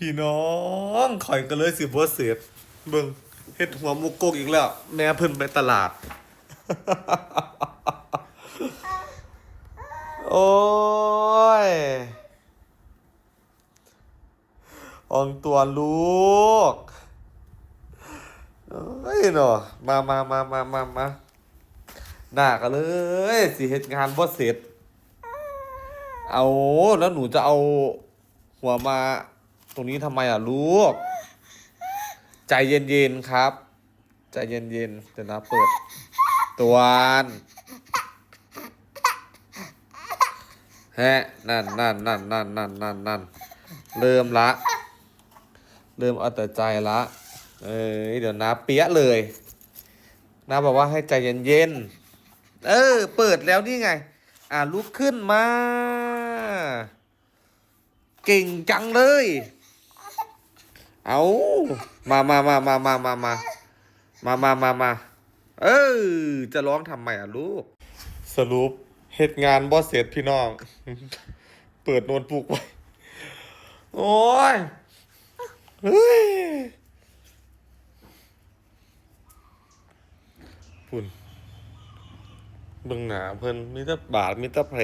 พี่น้องข่อยก็เลยสิบ่เสร็จเบิ่งเฮ็ดหัวมุกโกกอีกแล้วแม่เพิ่นไปตลาด โอ้ยอองตัวลูกเอ้ยเนาะมามามามามามาหน้ากันเลยสิเฮ็ดงานบ่เสร็จ เอาแล้วหนูจะเอาหัวมา ตรงนี้ทำไมอะลูก ใจเย็นๆครับ ใจเย็นๆเดี๋ยวนะเปิดตวนแฮะนั่นนั่นนั่นนั่นนั่นนั่นนั่นเริ่มละ เริ่มเอาแต่ใจละ เอ้ยเดี๋ยวนะเปี้ยเลยนะบอกว่าให้ใจเย็นๆ เออ เปิดแล้วนี่ไง อ่าลุกขึ้นมา เก่งจังเลย เอามามามามามามามามามามามาเออจะร้องทำไมอะลูก สรุปเหตุงานบอสเสร็จพี่น้อง เปิดโน้ตบุ๊กไว้ โอ้ยเฮ้ยปุ่นเบิ่งหนาเพิ่นมีแต่บาดมีแต่แผล